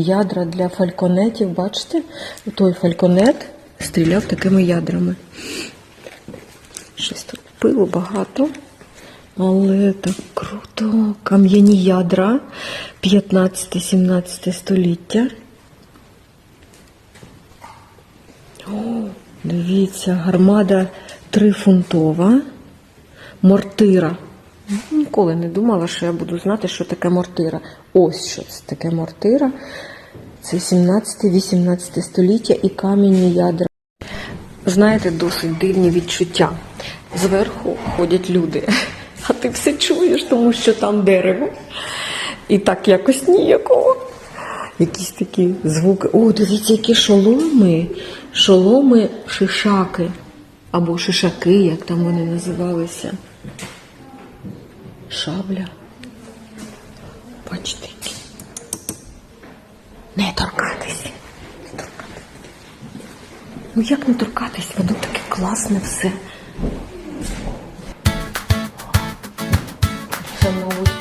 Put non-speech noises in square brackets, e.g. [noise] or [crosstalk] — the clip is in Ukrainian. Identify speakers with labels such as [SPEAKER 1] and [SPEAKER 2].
[SPEAKER 1] Ядра для фальконетів, бачите? Той фальконет стріляв такими ядрами. Щось тут пилу багато, але так круто. Кам'яні ядра 15-17 століття. О, дивіться, гармада трифунтова, мортира. Ніколи не думала, що я буду знати, що таке мортира. Ось що це таке мортира. Це 17-18 століття і кам'яні ядра. Знаєте, досить дивні відчуття. Зверху ходять люди, [laughs] а ти все чуєш, тому що там дерево. І так якось ніякого. Якісь такі звуки. О, дивіться, які шоломи. Шоломи шишаки. Або шишаки, як там вони називалися. Шабля. Бачите. Не торкатись. Не торкатись. Ну як не торкатись? Воно таке класне все. Це, мабуть,